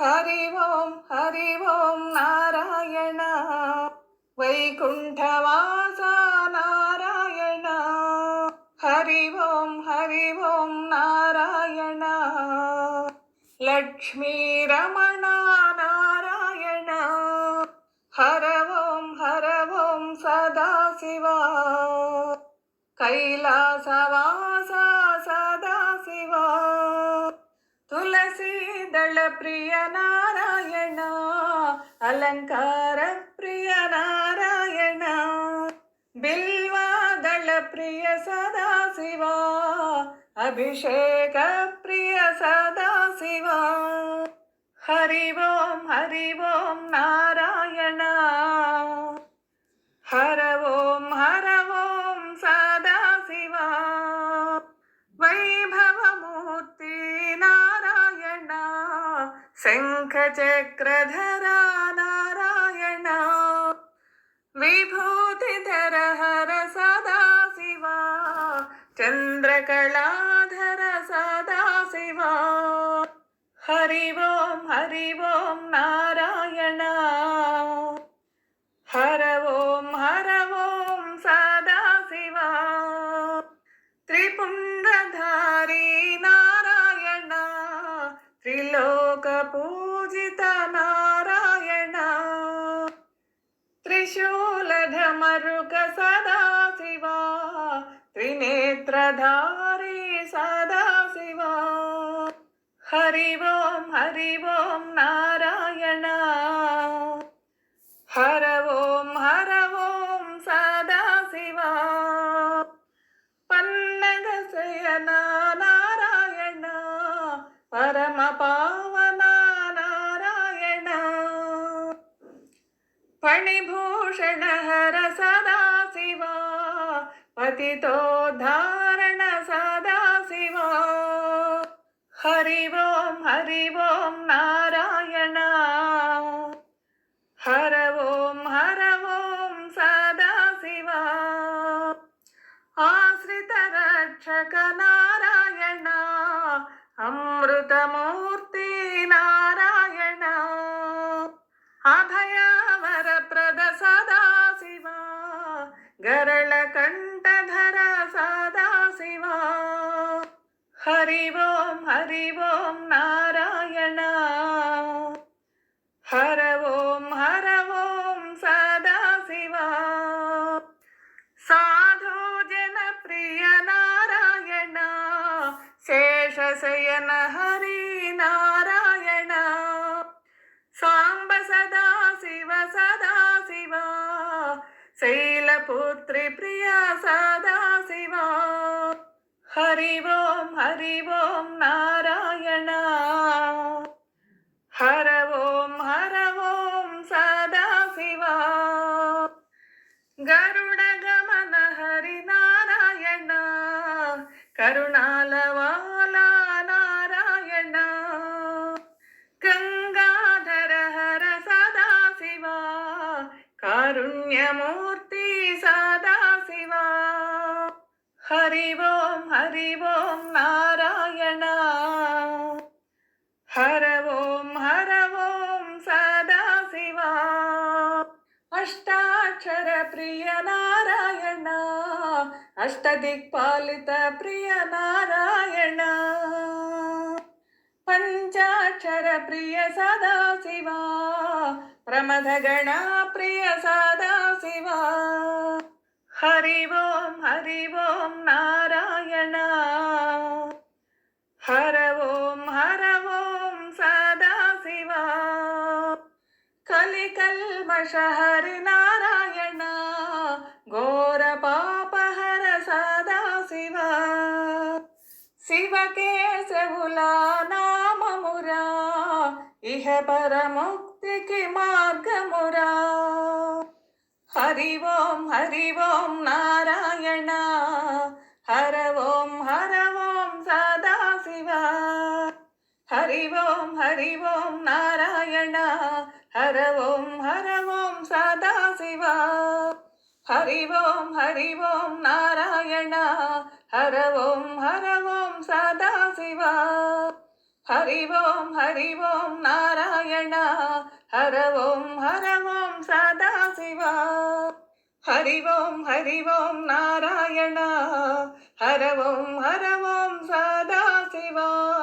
ஹரி ஓம் ஹரி ஓம் நாராயணா வைகுண்டவாசா நாராயணா ஹரி ஓம் ஹரி ஓம் நாராயணா லக்ஷ்மீ ரமணா நாராயணா ஹர ஓம் ஹர ஓம் சதாசிவா கைலாசவா மங்கள பிரிய நாராயணா அலங்கார பிரிய நாராயணா. பில்வாதள பிரிய சதாசிவா அபிஷேக பிரிய சதாசிவா. ஹரி ஓம் ஹரி शङ्खचक्रधर नारायण विभूतिधर हर सदाशिवा चन्द्रकलाधर सदाशिवा हरि ओं हरि ओं नारायण हर ओं हर ओं सदाशिवा त्रिपुण्डधारी नारायण त्रिलोकपूजित नारायण त्रिशूलधमरुक सदाशिवा त्रिनेत्रधारी सदाशिवा। हरि ओं हरि ओं, नारायण। हर ओं हर ओं, सदाशिवा। पन्नगशयन नारायण। परमपावन పతితో ధారణ సదాశివో హరి ఓం హరి ఓం నారాయణ. హర ఓం హర ఓం సదాశివ ఆశ్రిత రక్షక నారాయణ. అమృతమో ஹரிவோம் ஹரிவோம் நாராயணா. ஹரவோம் ஹரவோம் சதா சிவா சாதோ ஜனப்பிரிய நாராயணா. சேஷசயன ஹரி நாராயணா. சாம்ப சதா சிவ சதா சிவா சைலபுத்ரி பிரியா சா ഹരി ഓം ഹരി ഓം നാരായണ. ഹര ഓം ഹര ഓം സദാശിവ. ഗരുഡ ഗമന ഹരി നാരായണ കരുണാലവാല നാരായണ. ഗംഗാധര ഹര സദാശിവ. കാരുണ്യമൂർത്തി സദാശിവ. ഹരി ഓം ಹರಿ ಓಂ ನಾರಾಯಣ. ಹರ ಓಂ ಹರ ಓಂ ಸದಾ ಶಿವ ಅಷ್ಟಾಕ್ಷರ ಪ್ರಿಯ ನಾರಾಯಣ. ಅಷ್ಟದಿಕ್ಪಾಲಿತ ಪ್ರಿಯ ನಾರಾಯಣ. ಪಂಚಾಕ್ಷರ ಪ್ರಿಯ ಸದಾ ಶಿವ ಪ್ರಮದ ಗಣ ಪ್ರಿಯ ಸದಾ ಶಿವ ಹರಿ ಓಂ ಹರಿ ಓಂ ஹர ஓம் ஹர ஓம் சதா சிவா கலி கல்மஷ ஹரி நாராயணா கோர பாப ஹர சதா சிவா சிவகேசவுலா நாமமுரா இஹ பரமுக்திக்கு மார்க்கமுரா ஹரி ஓம் ஹரி நாராயணா ஹர ஓம் சிவா. ஹரி ஓம் ஹரி ஓம் நாராயணா. ஹர ஓம் ஹர ஓம் சதா சிவா ஹரி ஓம் ஹரி ஓம் நாராயணா. ஹர ஓம் ஹர ஓம் சதா சிவா ஹரி ஓம் ஹரி ஓம் நாராயணா. ஹர ஓம் ஹர ஓம் சதா சிவா ஹரி ஓம் ஹரி ஓம் நாராயணா. ஹர ஓம் ஹர ஓம் சதா バ。